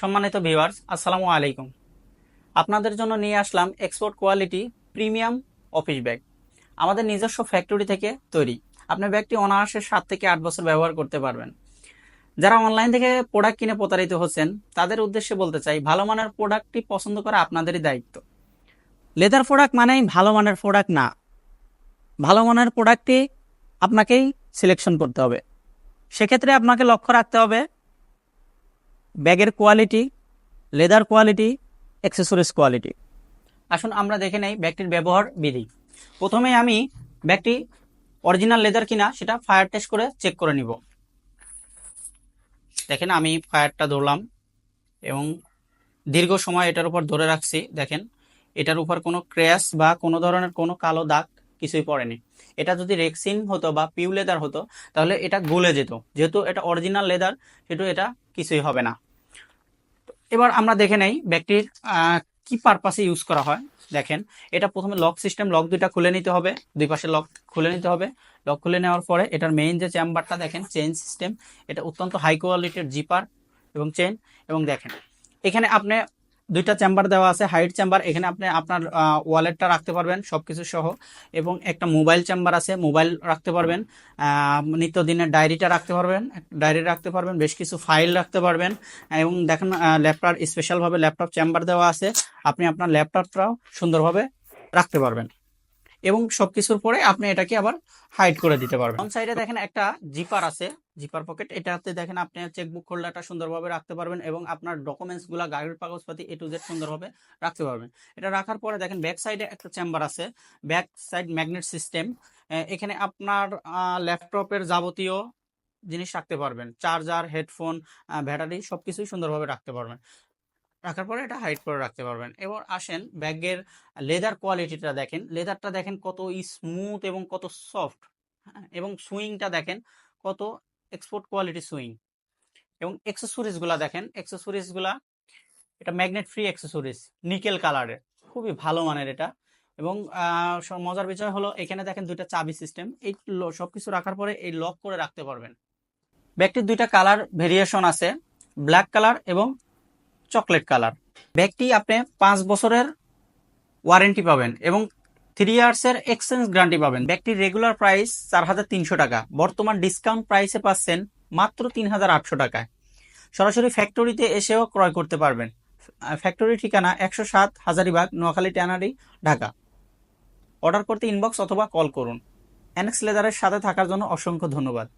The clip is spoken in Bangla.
সম্মানিত ভিউয়ার্স, আসসালামু আলাইকুম। আপনাদের জন্য নিয়ে আসলাম export quality premium office bag আমাদের নিজস্ব ফ্যাক্টরি থেকে তৈরি। আপনি ব্যাগটি অনায়াসে সাত থেকে আট বছর ব্যবহার করতে পারবেন। যারা অনলাইন থেকে প্রোডাক্ট কিনে প্রতারিত হচ্ছেন, তাদের উদ্দেশ্যে বলতে চাই, ভালো মানের প্রোডাক্টটি পছন্দ করা আপনাদেরই দায়িত্ব। লেদার প্রোডাক্ট মানেই ভালো মানের প্রোডাক্ট না। ভালো মানের প্রোডাক্টটি আপনাকেই সিলেকশন করতে হবে। সেক্ষেত্রে আপনাকে লক্ষ্য রাখতে হবে ব্যাগের quality, leather quality accessories quality আসুন আমরা দেখে নেই ব্যাগটির ব্যবহার বিধি। প্রথমে আমি ব্যাগটি অরিজিনাল লেদার কিনা সেটা ফায়ার টেস্ট করে চেক করে নিব। দেখেন আমি ফায়ারটা ধরলাম এবং দীর্ঘ সময় এটার উপর ধরে রাখছি। দেখেন, এটার উপর কোনো ক্র্যাশ বা কোনো ধরনের কোনো কালো দাগ কিছুই পড়েনি। এটা যদি রেক্সিন হতো বা পিউ লেদার হতো, তাহলে এটা গলে যেত। যেহেতু এটা অরিজিনাল লেদার সেহেতু এটা কিছুই হবে না। এবার আমরা দেখে নেই ব্যাগটির কি পারপাসে ইউজ করা হয়। দেখেন, এটা প্রথমে লক সিস্টেম লক দুইটা খুলে নিতে হবে। দুই পাশে লক খুলে নিতে হবে। লক খুলে নেওয়ার পরে এটার মেইন যে চেম্বারটা দেখেন চেন সিস্টেম এটা অত্যন্ত হাই কোয়ালিটির জিপার এবং চেন এবং দেখেন, এখানে আপনি দুইটা চেম্বার দেওয়া আছে হাইট চেম্বার এখানে আপনি আপনার ওয়ালেটটা রাখতে পারবেন সব কিছু সহ। এবং একটা মোবাইল চেম্বার আছে মোবাইল রাখতে পারবেন নিত্যদিনের ডায়েরিটা রাখতে পারবেন ডায়েরি রাখতে পারবেন, বেশ কিছু ফাইল রাখতে পারবেন। এবং দেখেন ল্যাপটপ স্পেশালভাবে ল্যাপটপ চেম্বার দেওয়া আছে, আপনি আপনার ল্যাপটপটাও সুন্দরভাবে রাখতে পারবেন। এবং সবকিছুর পরে আপনি এটাকে আবার হাইড করে দিতে পারবেন। অন সাইডে দেখেন একটা জিপার আছে জিপার পকেট এটাতে দেখেন আপনি চেকবুক হোল্ডারটা সুন্দরভাবে রাখতে পারবেন এবং আপনার ডকুমেন্টসগুলা, গাড়ির কাগজপাতি এ টু জেড সুন্দরভাবে রাখতে পারবেন। এটা রাখার পরে দেখেন ব্যাক সাইডে একটা চেম্বার আছে ব্যাক সাইড ম্যাগনেট সিস্টেম এখানে আপনার ল্যাপটপের যাবতীয় জিনিস রাখতে পারবেন। চার্জার হেডফোন ব্যাটারি সবকিছুই সুন্দরভাবে রাখতে পারবেন। রাখার পরে এটা হাইড করে রাখতে পারবেন। এবার আসেন ব্যাগের লেদার কোয়ালিটিটা দেখেন। লেদারটা দেখেন কত স্মুথ এবং কত সফট এবং সুইংটা দেখেন কত এক্সপোর্ট কোয়ালিটি সুইং এবং accessories গুলা দেখেন, accessories গুলা, এটা ম্যাগনেট ফ্রি অ্যাক্সেসরিজ নিকেল কালারের খুবই ভালো মানের এটা। এবং সব মজার বিষয় হলো এখানে দেখেন দুইটা চাবি সিস্টেম এই ল- সবকিছু রাখার পরে এই লক করে রাখতে পারবেন। ব্যাগটির দুইটা কালার ভেরিয়েশন আছে ব্ল্যাক কালার এবং চকলেট কালার। ব্যাগটি আপনি পাঁচ বছরের ওয়ারেন্টি পাবেন এবং থ্রি ইয়ার্সের এক্সচেঞ্জ গ্যারান্টি পাবেন। ব্যাগটির রেগুলার প্রাইস চার হাজার তিনশো টাকা। বর্তমান ডিসকাউন্ট প্রাইসে পাচ্ছেন মাত্র তিন হাজার আটশো টাকায়। সরাসরি ফ্যাক্টরিতে এসেও ক্রয় করতে পারবেন। ফ্যাক্টরি ঠিকানা একশো সাত হাজারিবাগ নোয়াখালী, ট্যানারি, ঢাকা। অর্ডার করতে ইনবক্স অথবা কল করুন। এনএক্স লেদারের সাথে থাকার জন্য অসংখ্য ধন্যবাদ।